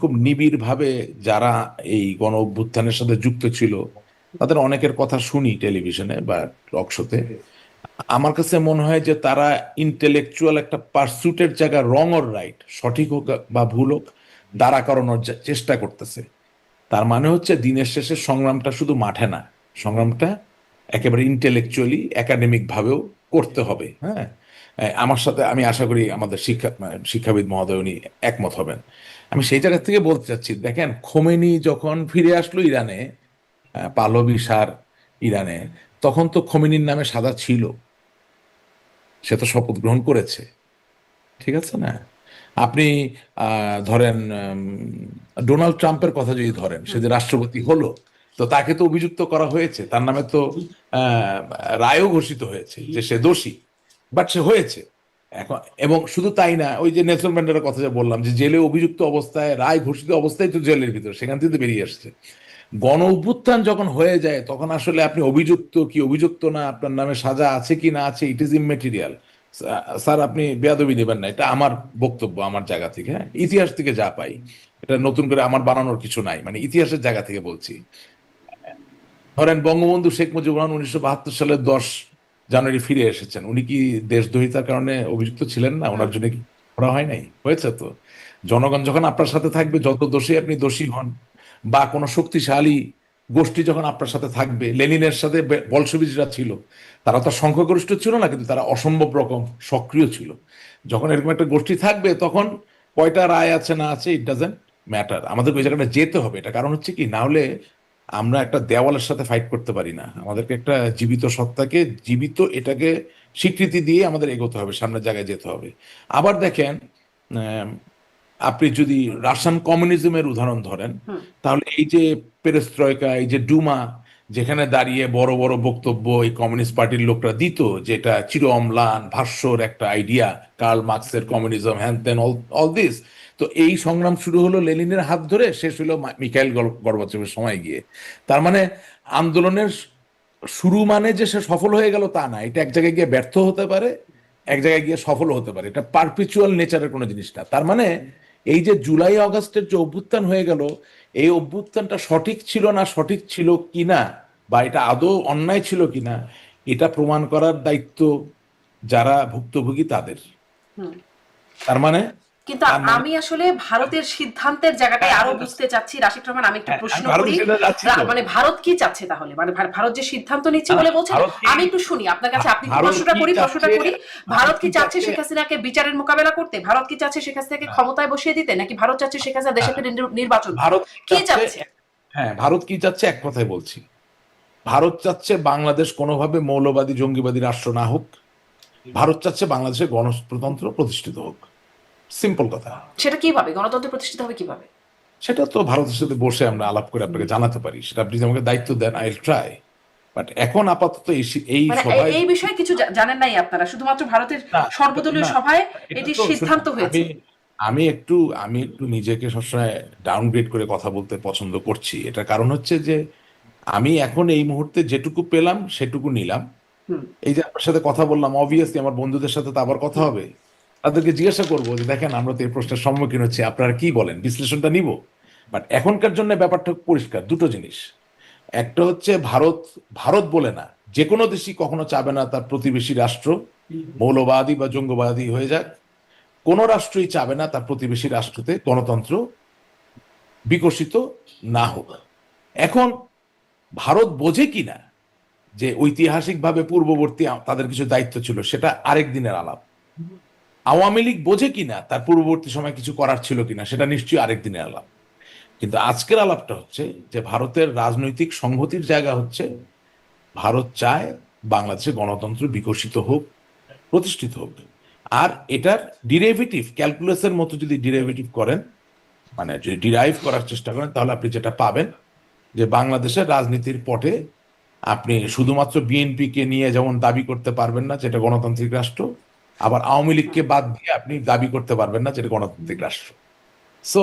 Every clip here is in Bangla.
খুব নিবিড়ভাবে যারা এই গণ অভ্যুত্থানের সাথে যুক্ত ছিল, তাদের অনেকের কথা শুনি টেলিভিশনে বা টক শোতে আমার কাছে মনে হয় যে তারা ইন্টেলেকচুয়াল একটা পার্সুটের জায়গা রং অর রাইট সঠিক হোক বা ভুল হোক, দাঁড়া করানোর চেষ্টা করতেছে। তার মানে হচ্ছে দিনের শেষে সংগ্রামটা শুধু মাঠে না, সংগ্রামটা একেবারে ইন্টেলেকচুয়ালি একাডেমিক ভাবেও করতে হবে হ্যাঁ? আমার সাথে আমি আশা করি আমাদের শিক্ষা, শিক্ষাবিদ মহোদয় উনি একমত হবেন। আমি সেই জায়গা থেকে বলতে চাচ্ছি, দেখেন, খোমেনি যখন ফিরে আসলো ইরানে পাহলভি সার ইরানে, তখন তো খোমেনির নামে সাদা ছিল। সে তো শপথ গ্রহণ করেছে। ঠিক আছে না? আপনি ধরেন ডোনাল্ড ট্রাম্পের কথা যদি ধরেন, সে যে রাষ্ট্রপতি হলো, তো তাকে তো অভিযুক্ত করা হয়েছে। তার নামে তো রায়ও ঘোষিত হয়েছে যে সে দোষী। বাট সে হয়েছে। এখন, এবং শুধু তাই না, ওই যে নেলসন ম্যান্ডেলার কথা যে বললাম, যে জেলে অভিযুক্ত অবস্থায়, রায় ঘোষিত অবস্থায় তো জেলের ভিতরে, সেখান থেকে বেরিয়ে আসছে। গণ অভ্যুত্থান যখন হয়ে যায়, তখন আসলে আপনি অভিযুক্ত কি অভিযুক্ত না, আপনার নামে সাজা আছে কি না আছে ইট ইজ ইমেটেরিয়াল স্যার, আপনি বেয়াদবি নেবেন না, এটা আমার বক্তব্য, আমার জায়গা থেকে হ্যাঁ? ইতিহাস থেকে যা পাই, এটা নতুন করে আমার বানানোর কিছু নাই মানে ইতিহাসের জায়গা থেকে বলছি। ধরেন বঙ্গবন্ধু শেখ মুজিবুর রহমান উনিশশো বাহাত্তর সালের দশ জানুয়ারি ফিরে এসেছেন। উনি কি দেশদ্রোহিতার কারণে অভিযুক্ত ছিলেন না? ওনার জন্য কি করা হয় নাই? হয়েছে তো। জনগণ যখন আপনার সাথে থাকবে যত দোষী আপনি দোষী হন বা কোনো শক্তিশালী গোষ্ঠী যখন আপনার সাথে থাকবে লেনিনের সাথে বলসবিজরা ছিল তারা তো সংখ্যাগরিষ্ঠ ছিল না কিন্তু তারা অসম্ভব রকম সক্রিয় ছিল। যখন এরকম একটা গোষ্ঠী থাকবে তখন কয়টা রায় আছে না আছে ইট ডাজেন্ট ম্যাটার আমাদের ওই জায়গাটা যেতে হবে। এটা কারণ হচ্ছে কি না হলে আমরা একটা দেওয়ালের সাথে ফাইট করতে পারি না। আমাদেরকে একটা জীবিত সত্তাকে জীবিত এটাকে স্বীকৃতি দিয়ে আমাদের এগোতে হবে সামনের জায়গায় যেতে হবে। আবার দেখেন আপনি যদি রাশিয়ান কমিউনিজমের উদাহরণ ধরেন তাহলে এই যে পেরেস্ত্রয়কা এই যে ডুমা যেখানে দাঁড়িয়ে বড় বড় বক্তব্য এই কমিউনিস্ট পার্টির লোকরা দিত যেটা চির অম্লান ভাষ্যর একটা আইডিয়া কার্ল মার্কসের কমিউনিজম হ্যান তেন অল দিস তো এই সংগ্রাম শুরু হলো লেনিনের হাত ধরে শেষ হলো মিখাইল গর- সময় গিয়ে। তার মানে আন্দোলনের শুরু মানে যে সে সফল হয়ে গেল তা না এটা এক জায়গায় গিয়ে ব্যর্থ হতে পারে এক জায়গায় গিয়ে সফল হতে পারে এটা পারপিচুয়াল নেচারের কোনো জিনিস না। তার মানে এই যে জুলাই আগস্টের যে অভ্যুত্থান হয়ে গেল এই অভ্যুত্থানটা সঠিক ছিল না সঠিক ছিল কিনা বা এটা আদৌ অন্যায় ছিল কিনা এটা প্রমাণ করার দায়িত্ব যারা ভুক্তভোগী তাদের। তার মানে কিন্তু মানে- আমি আসলে ভারতের সিদ্ধান্তের জায়গাটাই আরও বুঝতে চাচ্ছি। রাশিদ রহমান আমি একটু হ্যাঁ, প্রশ্ন করি। মানে ভারত কি চাচ্ছে তাহলে? মানে ভারত যে সিদ্ধান্ত নিচ্ছে বলে বলছেন আমি একটু শুনি। আপনার কাছে আপনি প্রশ্নটা করি? প্রশ্নটা করি। ভারত কি চাচ্ছে? শেখ হাসিনাকে বিচারের মোকাবেলা করতে? ভারত কি চাচ্ছে শেখ হাসিনাকে ক্ষমতায় বসিয়ে দিতে? নাকি ভারত চাচ্ছে শেখ হাসিনা দেশে ফিরে নির্বাচন ভারত কি চাচ্ছে হ্যাঁ ভারত কি চাচ্ছে? এক কথায় বলছি। ভারত চাচ্ছে বাংলাদেশ কোনোভাবে মৌলবাদী জঙ্গিবাদী রাষ্ট্র না হোক। ভারত চাচ্ছে বাংলাদেশে গণতন্ত্র প্রতিষ্ঠিত হোক। সিম্পল কথা। সেটা কীভাবে? গণতন্ত্র প্রতিষ্ঠিত হবে কীভাবে? সেটা তো ভারতের সাথে বসে আমরা আলাপ করে আপনাকে জানাতে পারি। সেটা আপনি যদি আমাকে দায়িত্ব দেন আই ট্রাই বাট এখন আপাতত এই এই মানে এই- সভায় এই বিষয়ে কিছু জানেন নাই আপনারা? শুধুমাত্র ভারতের সর্বদলীয় সভায় এটি সিদ্ধান্ত হয়েছে। আমি একটু আমি একটু নিজেকে সবসময় ডাউনগ্রেড করে কথা বলতে পছন্দ করছি। এটা কারণ হচ্ছে যে আমি এখন এই মুহূর্তে যেটুকু পেলাম সেটুকু নিলাম। এই যে আপনার সাথে কথা বললাম অবভিয়াসলি আমার বন্ধুদের সাথে তো আবার কথা হবে। তাদেরকে জিজ্ঞাসা করব যে, দেখেন, আমরা তো এই প্রশ্নের সম্মুখীন হচ্ছি, আপনারা কি বলেন? বিশ্লেষণটা নিব। বাট এখনকার জন্য ব্যাপারটা পরিষ্কার, দুটো জিনিস। একটা হচ্ছে, ভারত ভারত বলে না যে কোনো দেশই কখনো চাবে না তার প্রতিবেশী রাষ্ট্র, মৌলবাদী বা জঙ্গবাদী হয়ে যাক। কোন রাষ্ট্রই চাবে না তার প্রতিবেশী রাষ্ট্রতে গণতন্ত্র বিকশিত না হোক। এখন, ভারত বোঝে কিনা যে ঐতিহাসিকভাবে পূর্ববর্তী তাদের কিছু দায়িত্ব ছিল, সেটা আরেক দিনের আলাপ। আওয়ামী লীগ বোঝে কিনা, তার পূর্ববর্তী সময় কিছু করার ছিল কিনা, সেটা নিশ্চয়ই আরেক দিনের আলাপ। কিন্তু আজকের আলাপটা হচ্ছে যে ভারতের রাজনৈতিক সংহতির জায়গা হচ্ছে, ভারত চায় বাংলাদেশে গণতন্ত্র বিকশিত হোক, প্রতিষ্ঠিত হোক। আর এটার ডিরেভেটিভ ক্যালকুলাসের মতো যদি ডিরেভেটিভ করেন মানে যদি ডিরাইভ করার চেষ্টা করেন, তাহলে আপনি যেটা পাবেন যে বাংলাদেশের রাজনীতির পটে আপনি শুধুমাত্র বিএনপিকে নিয়ে যেমন দাবি করতে পারবেন না, যেটা গণতান্ত্রিক রাষ্ট্র আবার আওয়ামী লীগকে বাদ দিয়ে আপনি দাবি করতে পারবেন না যেটা গণতান্ত্রিক রাষ্ট্র। সো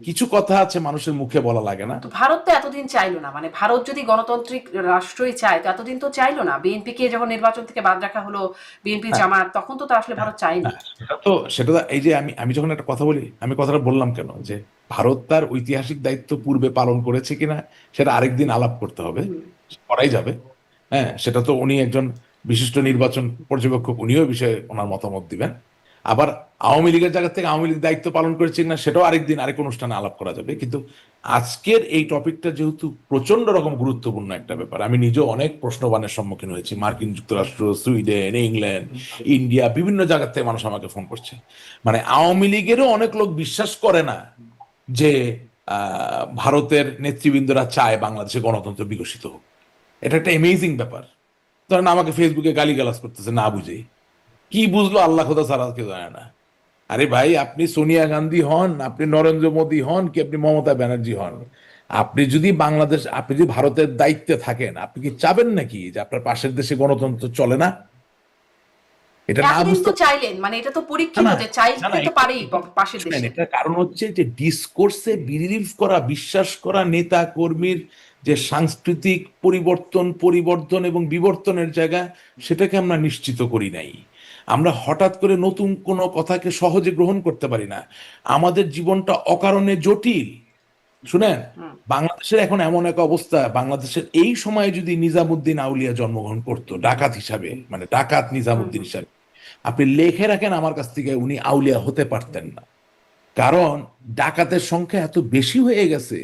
কিছু কথা আছে মানুষের মুখে বলা লাগে না। ভারত তো এতদিন চাইলো না। মানে ভারত যদি গণতান্ত্রিক রাষ্ট্রই চায় তো এতদিন তো চাইলো না। বিএনপি কে যখন নির্বাচন থেকে বাদ রাখা হলো বিএনপি হ্যাঁ। জামাত তখন তো আসলে ভারত চায়নি। না, সেটা তো সেটা তো এই যে আমি আমি যখন একটা কথা বলি আমি কথাটা বললাম কেন? যে ভারত তার ঐতিহাসিক দায়িত্ব পূর্বে পালন করেছে কিনা সেটা আরেকদিন আলাপ করতে হবে। করাই যাবে। হ্যাঁ সেটা তো উনি একজন বিশিষ্ট নির্বাচন পর্যবেক্ষক উনিও বিষয়ে ওনার মতামত দিবেন। আবার আওয়ামী লীগের জায়গা থেকে আওয়ামী লীগ দায়িত্ব পালন করেছে কিনা সেটাও আরেকদিন আরেক অনুষ্ঠানে আলাপ করা যাবে। কিন্তু আজকের এই টপিকটা যেহেতু প্রচণ্ড রকম গুরুত্বপূর্ণ একটা ব্যাপার, আমি নিজেও অনেক প্রশ্নবানের সম্মুখীন হয়েছি। মার্কিন যুক্তরাষ্ট্র, সুইডেন, ইংল্যান্ড, ইন্ডিয়া, বিভিন্ন জায়গা থেকে মানুষ আমাকে ফোন করছে। মানে আওয়ামী লীগেরও অনেক লোক বিশ্বাস করে না যে ভারতের নেতৃবৃন্দরা চায় বাংলাদেশে গণতন্ত্র বিকশিত হোক। এটা একটা অ্যামেজিং ব্যাপার। ধরেন আমাকে ফেসবুকে গালিগালাজ করতেছে না বুঝেই। কি বুঝলো? আল্লাহ খোদা ছাড়া কেউ জানে না। আরে ভাই আপনি সোনিয়া গান্ধী হন আপনি নরেন্দ্র মোদী হন কি আপনি মমতা ব্যানার্জি হন? আপনি যদি বাংলাদেশ আপনি যদি ভারতের দায়িত্বে থাকেন আপনি কি চাবেন নাকি যে আপনার পাশের দেশে গণতন্ত্র চলে না? এটা না বুঝতে চাইলেন মানে এটা তো পরীক্ষিত যে চাইতে তো পারেই পাশের দেশে। কারণ হচ্ছে যে ডিসকোর্সে বিলিভ করা বিশ্বাস করা নেতা কর্মীর যে সাংস্কৃতিক পরিবর্তন পরিবর্তন এবং বিবর্তনের জায়গা সেটাকে আমরা নিশ্চিত করি নাই। আমরা হঠাৎ করে নতুন কোনো কথাকে সহজে গ্রহণ করতে পারি না। আমাদের জীবনটা অকারণে জটিল। শুনেন? বাংলাদেশের এখন এমন এক অবস্থা বাংলাদেশের এই সময়ে যদি নিজামুদ্দিন আউলিয়া জন্মগ্রহণ করতো ডাকাত হিসাবে মানে ডাকাত নিজামুদ্দিন হিসাবে আপনি লেখে রাখেন আমার কাছ থেকে উনি আউলিয়া হতে পারতেন না। কারণ ডাকাতের সংখ্যা এত বেশি হয়ে গেছে।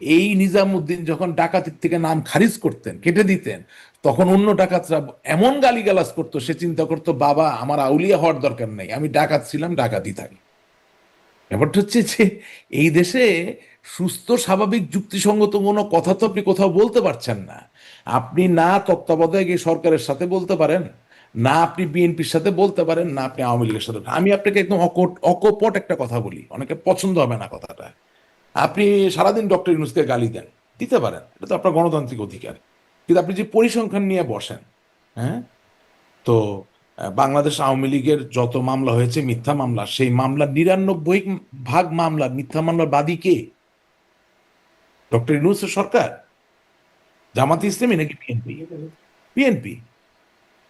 এই নিজামুদ্দিন যখন ডাকাতির থেকে নাম খারিজ করতেন, কেটে দিতেন, তখন অন্য ডাকাতরা এমন গালিগালাজ করতো, সে চিন্তা করতো, বাবা, আমার আউলিয়া হওয়ার দরকার নেই, আমি ডাকাত ছিলাম, ডাকাতই থাকি। ব্যাপারটা হচ্ছে যে, এই দেশে সুস্থ, স্বাভাবিক, যুক্তিসঙ্গত কোনো কথা তো আপনি কোথাও বলতে পারছেন না। আপনি না তত্ত্বাবধায়ক এই সরকারের সাথে বলতে পারেন? না আপনি বিএনপির সাথে বলতে পারেন, না আপনি আওয়ামী লীগের সাথে। আমি আপনাকে একদম অকট অকপট একটা কথা বলি। অনেকে পছন্দ হবে না কথাটা। আপনি সারাদিন ডক্টর ইউনুসকে গালি দেন, দিতে পারেন। এটা তো আপনার গণতান্ত্রিক অধিকার। কিন্তু আপনি যে পরিসংখ্যান নিয়ে বসেন হ্যাঁ? তো বাংলাদেশ আওয়ামী লীগের যত মামলা হয়েছে, মিথ্যা মামলা, সেই মামলার নিরানব্বই ভাগ মামলা, মিথ্যা মামলার বাদী কে? ডক্টর ইউনুসের সরকার? জামাত ইসলামী নাকি বিএনপি? বিএনপি।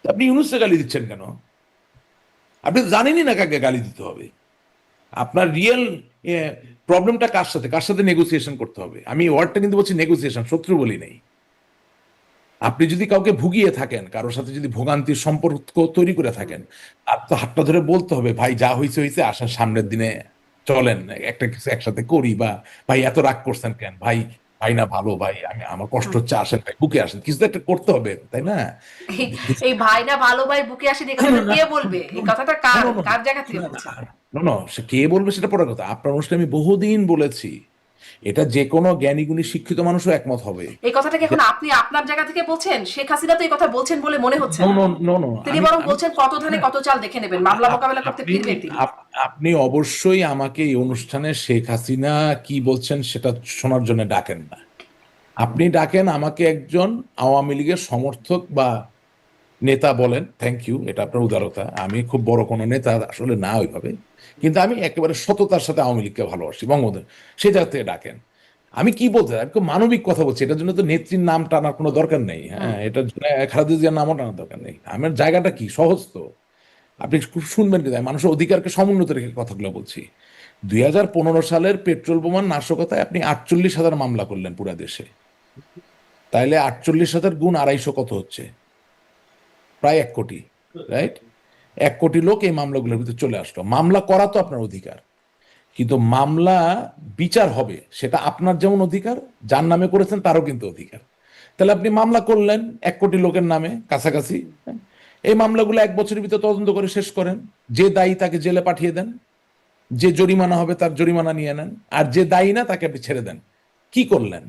আপনি ইউনুসে গালি দিচ্ছেন কেন? আপনি জানেনই না কাকে গালি দিতে হবে। আপনার রিয়েল প্রবলেমটা কার সাথে? কার সাথে নেগোসিয়েশন করতে হবে? আমি ওয়ার্ডটা কিন্তু বলছি নেগোসিয়েশন শত্রু বলি নেই। আপনি যদি কাউকে ভুগিয়ে থাকেন, কারোর সাথে যদি ভোগান্তির সম্পর্ক তৈরি করে থাকেন আর তো হাতটা ধরে বলতে হবে, ভাই, যা হয়েছে হয়েছে আসার সামনের দিনে চলেন, একটা কিছু একসাথে করি বা, ভাই, এত রাগ করছেন কেন? ভাই ভাই না ভালো ভাই? আমি আমার কষ্ট হচ্ছে আসেন ভাই বুকে আসেন। কিছু তো একটা করতে হবে তাই না? এই- ভাই না ভালো ভাই বুকে আসে কে বলবে? এই কথাটা কার। কার জায়গা থেকে বলছে? না না সে কে বলবে সেটা পরের কথা। আপনার অনুষ্ঠানে আমি বহুদিন বলেছি এটা যে কোনো জ্ঞানী গুণী শিক্ষিত মানুষও একমত হবে। এই কথাটা কি এখন আপনি আপনার জায়গা থেকে বলছেন শেখ হাসিনা তো এই কথা বলছেন বলে মনে হচ্ছে না। no, no, তিনি বরং বলছেন কত ধানে কত চাল দেখে নেবেন মামলা মোকাবেলা করতে ফিরবেন তিনি। আপ- আপনি অবশ্যই আমাকে এই অনুষ্ঠানে শেখ হাসিনা কি বলছেন সেটা শোনার জন্য ডাকেন না। আপনি ডাকেন আমাকে একজন আওয়ামী লীগের সমর্থক বা নেতা বলেন থ্যাংক ইউ এটা আপনার উদারতা। আমি খুব বড় কোনো নেতা আসলে না ওইভাবে। কিন্তু আমি একেবারে সততার সাথে আওয়ামী লীগকে ভালোবাসি বঙ্গবন্ধু সেই জায়গা থেকে ডাকেন। আমি কি বলতে চাই? আমি মানবিক কথা বলছি। এটার জন্য তো নেত্রীর নাম টানার কোনো দরকার নেই। হ্যাঁ এটার জন্য খালেদা নামও টানার দরকার নেই। আমার জায়গাটা কি? সহজ তো। আপনি খুব শুনবেন কি মানুষের অধিকারকে সমুন্নত রেখে কথাগুলো বলছি। দুই হাজার পনেরো সালের পেট্রোল বোমার নাশকতায় আপনি আটচল্লিশ হাজার মামলা করলেন পুরা দেশে। তাইলে আটচল্লিশ হাজার গুণ আড়াইশো কত হচ্ছে? প্রায় এক কোটি রাইট এক কোটি লোক এই মামলাগুলোর ভিতরে চলে আসলো। মামলা করা তো আপনার অধিকার, কিন্তু মামলা বিচার হবে, সেটা আপনার যেমন অধিকার, যার নামে করেছেন তারও কিন্তু অধিকার। তাহলে আপনি মামলা করলেন এক কোটি লোকের নামে, কাছাকাছি হ্যাঁ? এই মামলাগুলো এক বছরের ভিতরে তদন্ত করে শেষ করেন। যে দায়ী তাকে জেলে পাঠিয়ে দেন, যে জরিমানা হবে তার জরিমানা নিয়ে নেন, আর যে দায়ী না তাকে আপনি ছেড়ে দেন। কি করলেন?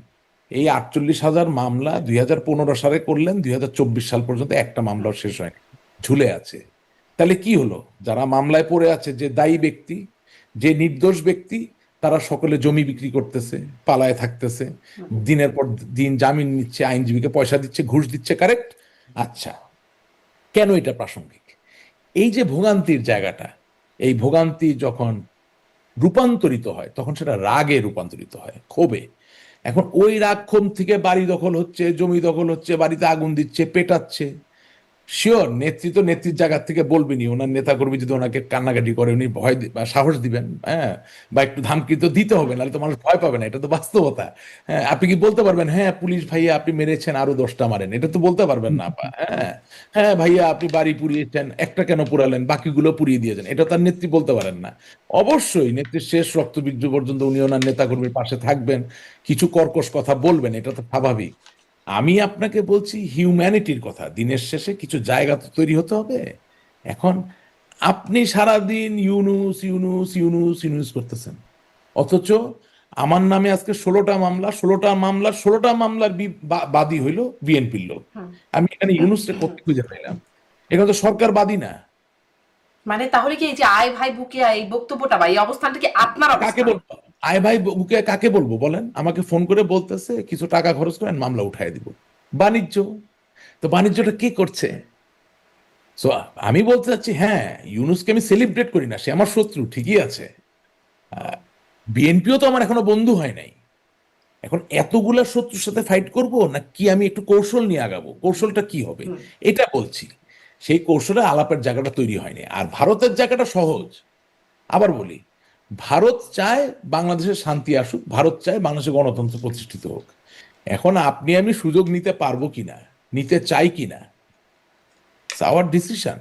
এই আটচল্লিশ হাজার মামলা দুই হাজার পনেরো সালে করলেন, দুই হাজার চব্বিশ সাল পর্যন্ত একটা মামলাও শেষ হয়নি, ঝুলে আছে। তাহলে কি হলো? যারা মামলায় পড়ে আছে, যে দায়ী ব্যক্তি, যে নির্দোষ ব্যক্তি, তারা সকলে জমি বিক্রি করতেছে, পালায় থাকতেছে, দিনের পর দিন জামিন নিচ্ছে, আইনজীবীকে পয়সা দিচ্ছে, ঘুষ দিচ্ছে কারেক্ট আচ্ছা কেন এটা প্রাসঙ্গিক? এই যে ভোগান্তির জায়গাটা, এই ভোগান্তি যখন রূপান্তরিত হয়, তখন সেটা রাগে রূপান্তরিত হয়, ক্ষোভে। এখন ওই রাক্ষম থেকে বাড়ি দখল হচ্ছে জমি দখল হচ্ছে বাড়িতে আগুন দিচ্ছে পেটাচ্ছে। শিওর নেতৃত্ব নেত্রীর জায়গা থেকে বলবেনি ওনার নেতাকর্মী যদি ওনাকে কান্নাকাটি করে, উনি ভয় বা সাহস দিবেন হ্যাঁ বা একটু ধামকি তো দিতে হবে, নাহলে তো মানুষ ভয় পাবে না, এটা তো বাস্তবতা। হ্যাঁ আপনি কি বলতে পারবেন হ্যাঁ পুলিশ ভাইয়া, আপনি মেরেছেন, আরও দশটা মারেন এটা তো বলতে পারবেন না হ্যাঁ। হ্যাঁ ভাইয়া, আপনি বাড়ি পুড়িয়েছেন, একটা কেন পুরালেন, বাকিগুলো পুড়িয়ে দিয়েছেন, এটা তার নেত্রী বলতে পারেন না। অবশ্যই নেত্রীর শেষ রক্তবীর্য পর্যন্ত উনি ওনার নেতাকর্মীর পাশে থাকবেন, কিছু কর্কশ কথা বলবেন, এটা তো স্বাভাবিক। আমি আপনাকে বলছি হিউম্যানিটির কথা। দিনের শেষে কিছু জায়গা তো তৈরি হতে হবে। এখন আপনি সারাদিন ইউনুস ইউনুস ইউনুস ইউনুস করতেছেন। অথচ আমার নামে আজকে ষোলোটা মামলা ষোলোটা মামলা ষোলোটা মামলার বাদী হইল বিএনপির লোক। আমি এখানে ইউনুসকে করতে খুঁজে পাইলাম এখানে তো সরকার বাদী না। মানে তাহলে কি এই যে আয় ভাই বুকে এই বক্তব্যটা বা এই অবস্থানটা কি আপনার কাকে বলব? আয় ভাই বুকে কাকে বলব বলেন? আমাকে ফোন করে বলতেছে কিছু টাকা খরচ করেন মামলা উঠাই দিব। বাণিজ্য। তো বাণিজ্যটা কে করছে? সো আমি বলতে চাচ্ছি হ্যাঁ ইউনুসকে আমি সেলিব্রেট করি না সে আমার শত্রু ঠিকই আছে। বিএনপিও তো আমার এখনও বন্ধু হয় নাই। এখন এতগুলা শত্রুর সাথে ফাইট করব না কি আমি একটু কৌশল নিয়ে আগাবো? কৌশলটা কি হবে? এটা বলছি। সেই কৌশলে আলাপের জায়গাটা তৈরি হয়নি। আর ভারতের জায়গাটা সহজ। আবার বলি ভারত চায় বাংলাদেশের শান্তি আসুক ভারত চায় বাংলাদেশের গণতন্ত্র প্রতিষ্ঠিত হোক। এখন আপনি আমি সুযোগ নিতে পারব কিনা নিতে চাই কিনা আওয়ার ডিসিশন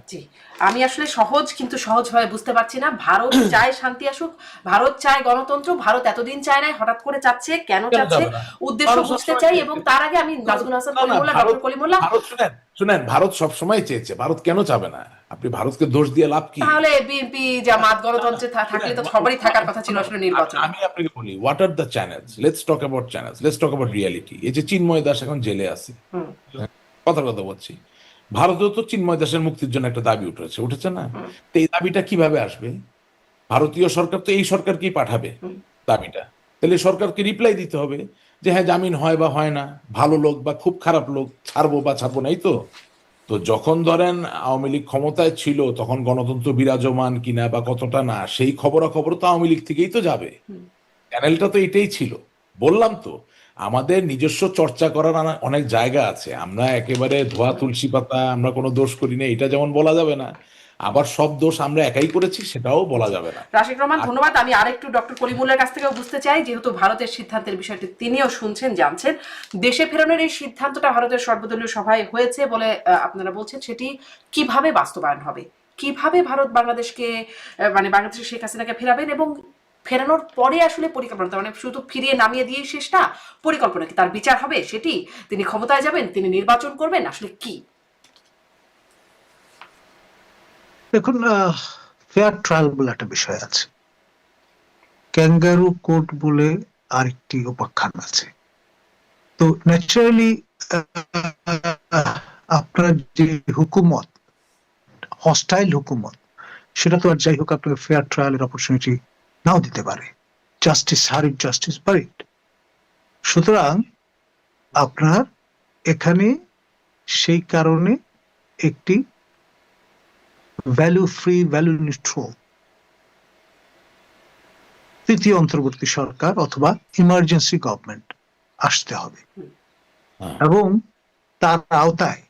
আমি আসলে সহজ কিন্তু সহজভাবে বুঝতে পারছি না। ভারত চায় শান্তি আসুক ভারত চায় গণতন্ত্র ভারত এতদিন চায় নাই হঠাৎ করে চাচ্ছে কেন চাচ্ছে উদ্দেশ্য বুঝতে চাই এবং তার আগে আমি নাজমুল হাসান কলিমুল্লাহ ভারত- ডক্টর কলিমুল্লাহ শুনেন শুনেন ভারত সবসময় চেয়েছে ভারত কেন চাবে না? আপনি ভারতকে দোষ দিয়ে লাভ কি? তাহলে বিএনপি জামাত গণতন্ত্রে থাকলে তো সবারই থাকার কথা ছিল আসলে নির্বাচন। আমি আপনাকে বলি what are the channels let's talk about channels let's talk about reality এই যে চিন্ময় দাস এখন জেলে আছে। কথার কথা বলছি। ভারতেও তো চিন্ময় দাসের মুক্তির জন্য একটা দাবি উঠেছে উঠেছে না? তো এই দাবিটা কীভাবে আসবে? ভারতীয় সরকার তো এই সরকারকেই পাঠাবে দাবিটা। তাহলে সরকারকে রিপ্লাই দিতে হবে যে হ্যাঁ জামিন হয় বা হয় না ভালো লোক বা খুব খারাপ লোক ছাড়বো বা ছাড়বো নাই তো? তো যখন ধরেন আওয়ামী লীগ ক্ষমতায় ছিল তখন গণতন্ত্র বিরাজমান কিনা বা কতটা না সেই খবরাখবর তো আওয়ামী লীগ থেকেই তো যাবে। চ্যানেলটা তো এটাই ছিল। বললাম তো আমাদের নিজস্ব চর্চা করার অনেক জায়গা আছে। আমরা একেবারে ধোয়া তুলসী পাতা আমরা কোনো দোষ করি না এটা যেমন বলা যাবে না। আবার সব দোষ আমরা একাই করেছি সেটাও বলা যাবে না। রাশিক রহমান ধন্যবাদ। আমি আরেকটু ডক্টর কলিমুল্লার কাছ থেকেও বুঝতে চাই যেহেতু ভারতের সিদ্ধান্তের বিষয়টি তিনিও শুনছেন জানছেন। দেশে ফেরানোর এই সিদ্ধান্তটা ভারতের সর্বদলীয় সভায় হয়েছে বলে আপনারা বলছেন সেটি কীভাবে বাস্তবায়ন হবে? কীভাবে ভারত বাংলাদেশকে মানে বাংলাদেশের শেখ হাসিনাকে ফেরাবেন এবং ফেরানোর পরে আসলে পরিকল্পনা মানে শুধু ফিরিয়ে নামিয়ে দিয়েই শেষ না পরিকল্পনা কি তার বিচার হবে? সেটি তিনি ক্ষমতায় যাবেন তিনি নির্বাচন করবেন আসলে কি? দেখুন ফেয়ার ট্রায়াল বলে একটা বিষয় আছে। ক্যাঙ্গারু কোর্ট বলে আরেকটি উপাখ্যান আছে। তো ন্যাচারালি আপনার যে হুকুমত হস্টাইল হুকুমত, সেটা তো আর যাই হোক, আপনাকে ফেয়ার ট্রায়ালের অপরচুনিটি নাও দিতে পারে। জাস্টিস হারিড জাস্টিস বারিড সুতরাং, আপনার এখানে সেই কারণে একটি ভ্যালু ফ্রি ভ্যালু নিউট্রাল তৃতীয় অন্তর্বর্তী সরকার অথবা ইমার্জেন্সি গভর্নমেন্ট আসতে হবে। হ্যাঁ। এবং তার আওতায়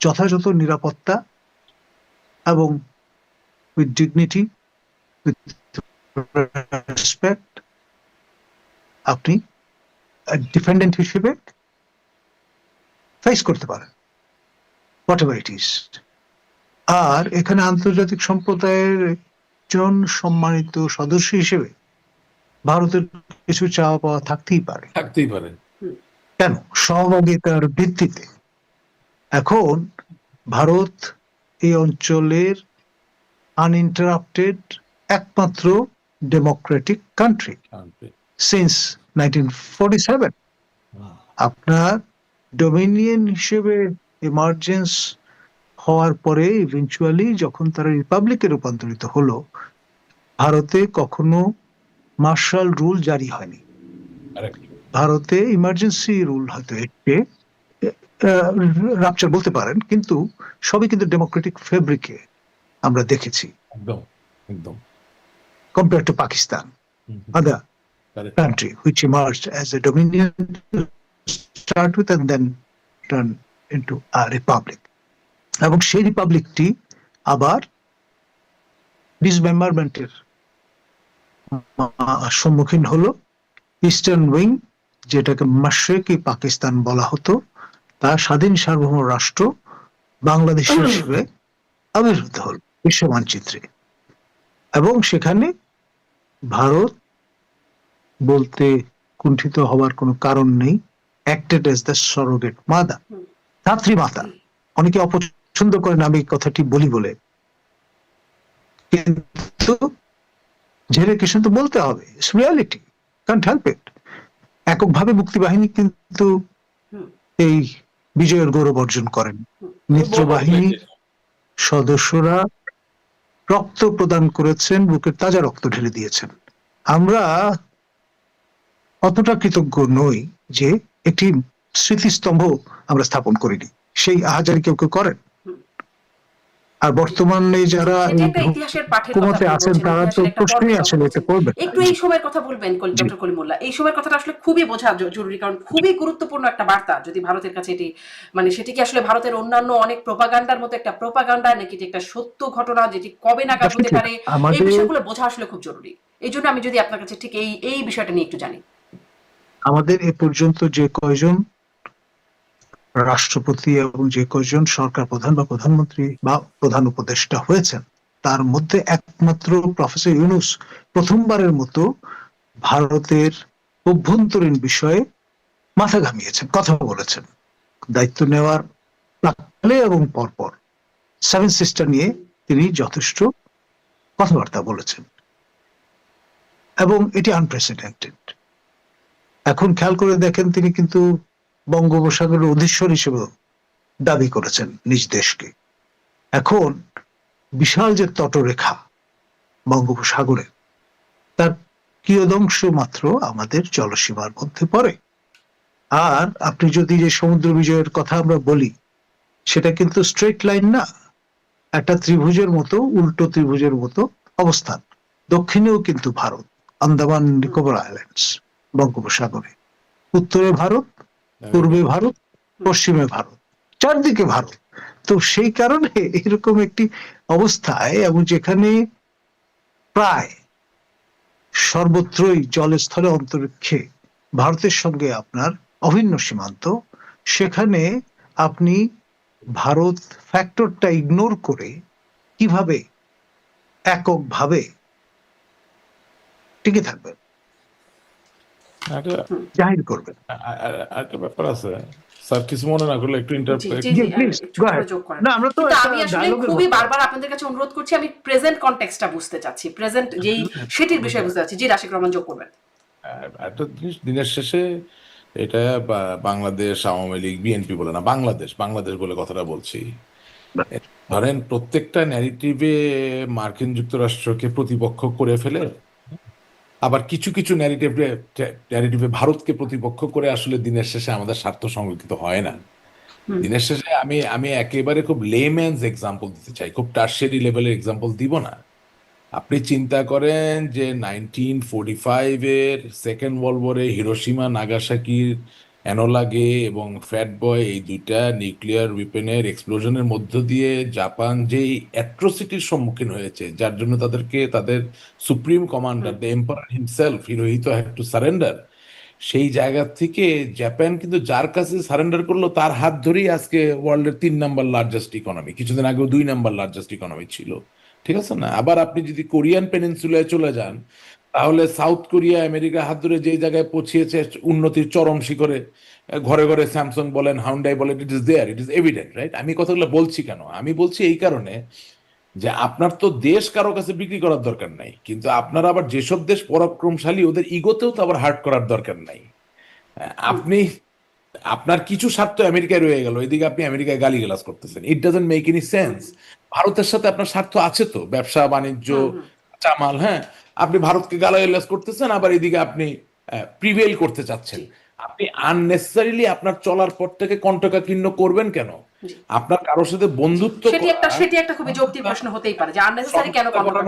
যথাযথ নিরাপত্তা এবং উইথ ডিগনিটি উইথ রেসপেক্ট আপনি ডিপেন্ডেন্ট হিসেবে ফেস করতে পারেন। হোয়াট এভার ইট ইজ আর এখানে আন্তর্জাতিক সম্প্রদায়ের একজন সম্মানিত সদস্য হিসেবে ভারতের কিছু চাওয়া পাওয়া থাকতেই পারে। থাকতেই পারে। কেন? সহভাগিতার ভিত্তিতে। এখন ভারত এই অঞ্চলের আনইন্টারাপ্টেড একমাত্র democratic country since nineteen forty seven আপনার ডোমিনিয়ন হিসেবে এমার্জেন্স হওয়ার পরে ইভেনচুয়ালি যখন তারা রিপাবলিকে রূপান্তরিত হলো ভারতে কখনো মার্শাল রুল জারি হয়নি। ভারতে ইমার্জেন্সি রুল হয়তো এসছে রাপচার বলতে পারেন কিন্তু সবই কিন্তু ডেমোক্রেটিক ফেব্রিকে আমরা দেখেছি। একদম Pakistan, other Correct. country which emerged as a dominion to start with and then turn into a republic. এবং সেই রিপাবলিকটি আবার ডিসমেম্বারমেন্টের সম্মুখীন হলো। ইস্টার্ন উইং যেটাকে মাশরেকি পাকিস্তান বলা হতো তা স্বাধীন সার্বভৌম রাষ্ট্র বাংলাদেশ হিসেবে আবির্ভূত হল বিশ্ব মানচিত্রে। এবং সেখানে ভারত বলতে কুণ্ঠিত হওয়ার কোনো কারণ নেই। অ্যাক্টেড এজ দ্য সরোগেট মাদা ধাত্রী মাতা। অনেকে অপছন্দ করেন আমি এই কথাটি বলি বলে। কিন্তু ঝেড়ে কৃষ্ণ তো বলতে হবে রিয়ালিটি কান্ট হেল্প ইট এককভাবে মুক্তিবাহিনী কিন্তু এই বিজয়ের গৌরব অর্জন করেন। মিত্র বাহিনী সদস্যরা রক্ত প্রদান করেছেন বুকের তাজা রক্ত ঢেলে দিয়েছেন। আমরা অতটা কৃতজ্ঞ নই যে একটি স্মৃতিস্তম্ভ আমরা স্থাপন করিনি। সেই আহাজারি কেউ কেউ করেন। আর বর্তমানে যারা হুকুমতে আছেন তারা তো প্রশ্নই কথা এটা বলছেন। একটু এই সময়ের কথা বলবেন ডক্টর কলিমুল্লাহ এই সময়ের কথাটা আসলে খুবই বোঝা জরুরি কারণ খুবই গুরুত্বপূর্ণ একটা বার্তা যদি ভারতের কাছে এটি মানে সেটি কি আসলে ভারতের অন্যান্য অনেক প্রোপাগান্ডার মতো একটা প্রোপাগান্ডা নাকি এটি একটা সত্য ঘটনা যেটি কবে নাগাদ হতে পারে? এই বিষয়গুলো বোঝা আসলে খুব জরুরি। এই জন্য আমি যদি আপনার কাছে ঠিক এই এই বিষয়টা নিয়ে একটু জানি। আমাদের এ পর্যন্ত যে কয়জন রাষ্ট্রপতি এবং যে কয়জন সরকার প্রধান বা প্রধানমন্ত্রী বা প্রধান উপদেষ্টা হয়েছেন, তার মধ্যে একমাত্র প্রফেসর ইউনুস প্রথমবারের মতো ভারতের অভ্যন্তরীণ বিষয়ে মাথা ঘামিয়েছেন, কথা বলেছেন। দায়িত্ব নেওয়ার প্রাক্কালে এবং পরপর সেভেন সিস্টার নিয়ে তিনি যথেষ্ট কথাবার্তা বলেছেন। এবং এটি আনপ্রেসিডেন্টেড এখন খেয়াল করে দেখেন তিনি কিন্তু বঙ্গোপসাগরের অধীশ্বর হিসেবে দাবি করেছেন নিজ দেশকে। এখন বিশাল যে তটরেখা বঙ্গোপসাগরে, তার কিয়দংশ মাত্র আমাদের জলসীমার মধ্যে পড়ে। আর আপনি যদি যে সমুদ্র বিজয়ের কথা আমরা বলি, সেটা কিন্তু স্ট্রেট লাইন না, একটা ত্রিভুজের মতো, উল্টো ত্রিভুজের মতো অবস্থান। দক্ষিণেও কিন্তু ভারত, আন্দামান নিকোবর আইল্যান্ডস, বঙ্গোপসাগরে। উত্তরে ভারত পূর্বে ভারত, পশ্চিমে ভারত, চারদিকে ভারত। তো সেই কারণে এরকম একটি অবস্থায় এবং যেখানে প্রায় সর্বত্রই জলস্থলে অন্তরিক্ষে ভারতের সঙ্গে আপনার অভিন্ন সীমান্ত, সেখানে আপনি ভারত ফ্যাক্টরটা ইগনোর করে কীভাবে এককভাবে টিকে থাকবেন? জাহির করবেন আ- আ- ব্যাপার আছে। স্যার কিছু মনে না করলে একটু জি, ইন্টার জি, জি, জি, please, একটু go করে ahead. যোগ করেন। না আমরা তো আমি আসলে খুবই বারবার আপনাদের কাছে অনুরোধ করছি আমি প্রেজেন্ট কনটেক্সটটা বুঝতে চাচ্ছি। প্রেজেন্ট যেই সেটির বিষয়ে বুঝতে চাচ্ছি জি রাশিক রহমান যোগ করবেন। একটা জিনিস দিনের শেষে এটা বাংলাদেশ আওয়ামী লীগ বিএনপি বলে না বাংলাদেশ বাংলাদেশ বলে কথাটা বলছি। ধরেন প্রত্যেকটা ন্যারেটিভে মার্কিন যুক্তরাষ্ট্রকে প্রতিপক্ষ করে ফেলে আবার কিছু কিছু ন্যারেটিভে ন্যারেটিভে ভারতকে প্রতিপক্ষ করে আসলে দিনের শেষে আমাদের স্বার্থ সংরক্ষিত হয় না। দিনের শেষে আমি আমি একেবারে খুব লেম্যানস এক্সাম্পল দিতে চাই খুব টার্সারি লেভেলের এক্সাম্পল দিব না। আপনি চিন্তা করেন যে নাইনটিন ফোর্টি ফাইভের সেকেন্ড ওয়ার্ল্ড ওয়ারে হিরোসীমা নাগাসাকির অ্যানোলাগে এবং ফ্যাট বয় এই দুইটা নিউক্লিয়ার উইপেনের এক্সপ্লোশনের মধ্য দিয়ে জাপান যেই অ্যাট্রোসিটির সম্মুখীন হয়েছে যার জন্য তাদেরকে তাদের supreme commander the empire himself Hirohito had to surrender সেই জায়গা থেকে জাপান কিন্তু যার কাছে সারেন্ডার করল তার হাত ধরেই আজকে ওয়ার্ল্ডের তিন নাম্বার লার্জেস্ট ইকোনমি কিছুদিন আগেও দুই নাম্বার লার্জেস্ট ইকোনমি ছিল। ঠিক আছে না? আবার আপনি যদি কোরিয়ান পেনিনসুলায় চলে যান তাহলে সাউথ কোরিয়া আমেরিকা হাত ধরে যেই জায়গায় পৌঁছিয়েছে উন্নতির চরম শিখরে ঘরে ঘরে স্যামসাং বলেন হাউন্ডাই বলেন it is there it is evident right আমি কথাগুলো বলছি কেন? আমি বলছি এই কারণে যে আপনার তো দেশ কারও কাছে বিক্রি করার দরকার নাই কিন্তু আপনার আবার যেসব দেশ পরাক্রমশালী ওদের ইগোতেও তো আবার হার্ট করার দরকার নাই। আপনি আপনার কিছু স্বার্থ আমেরিকায় রয়ে গেল এদিকে আপনি আমেরিকায় গালিগালাজ করতেছেন it doesn't make any sense ভারতের সাথে আপনার স্বার্থ আছে তো ব্যবসা বাণিজ্য। চামাল হ্যাঁ? আপনি ভারতকে গালাগালাজ করতেছেন আবার এদিকে আপনি প্রিভেল করতে চাচ্ছেন। আপনি আননেসেসারিলি আপনার চলার পর থেকে কণ্ঠকাকীর্ণ করবেন কেন? আপনার কারোর সাথে বন্ধুত্ব সেটি একটা সেটি একটা খুবই যৌক্তিক প্রশ্ন হতেই পারে যে আননেসেসারি কেন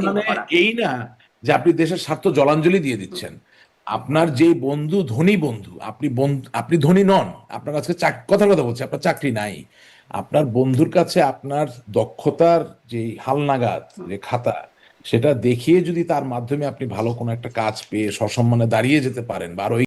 মানে করা? এই না যে আপনি দেশের স্বার্থ জলাঞ্জলি দিয়ে দিচ্ছেন। আপনার যে বন্ধু ধনী বন্ধু আপনি আপনি ধনী নন আপনার কাছে কথা কথা বলছে আপনার চাকরি নাই। আপনার বন্ধুর কাছে আপনার দক্ষতার যে হালনাগাদ যে খাতা সেটা দেখিয়ে যদি তার মাধ্যমে আপনি ভালো কোনো একটা কাজ পেয়ে সসম্মানে দাঁড়িয়ে যেতে পারেন বা